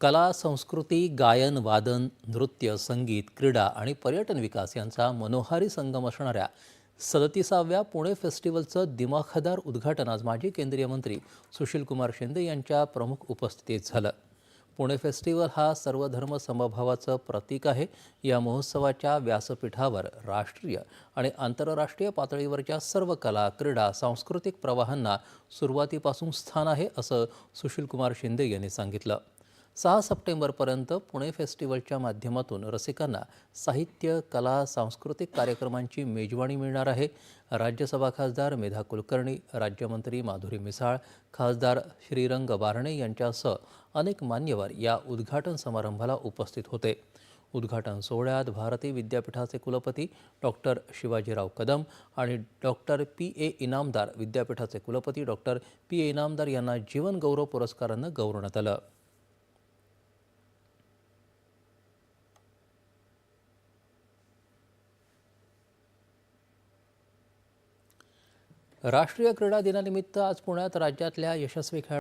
कला संस्कृती गायन वादन नृत्य संगीत क्रीडा आणि पर्यटन विकास यांचा मनोहारी संगम असणाऱ्या सदतीसाव्या पुणे फेस्टिवलचं दिमाखदार उद्घाटन आज माजी केंद्रीय मंत्री सुशीलकुमार शिंदे यांच्या प्रमुख उपस्थितीत झालं. पुणे फेस्टिवल हा सर्वधर्म समभावाचं प्रतीक आहे. या महोत्सवाच्या व्यासपीठावर राष्ट्रीय आणि आंतरराष्ट्रीय पातळीवरच्या सर्व कला क्रीडा सांस्कृतिक प्रवाहांना सुरुवातीपासून स्थान आहे असं सुशीलकुमार शिंदे यांनी सांगितलं. सहा सप्टेंबरपर्यंत पुणे फेस्टिवलच्या माध्यमातून रसिकांना साहित्य कला सांस्कृतिक कार्यक्रमांची मेजवानी मिळणार आहे. राज्यसभा खासदार मेधा कुलकर्णी राज्यमंत्री माधुरी मिसाळ खासदार श्रीरंग बारणे यांच्यासह अनेक मान्यवर या उद्घाटन समारंभाला उपस्थित होते. उद्घाटन सोहळ्यात भारती विद्यापीठाचे कुलपती डॉक्टर शिवाजीराव कदम आणि डॉक्टर पी. ए. इनामदार विद्यापीठाचे कुलपती डॉक्टर पी. ए. इनामदार यांना जीवन गौरव पुरस्कारानं गौरवण्यात आलं. राष्ट्रीय क्रीडा दिनानिमित्त आज पुण्यात राज्यातल्या यशस्वी खेळाडू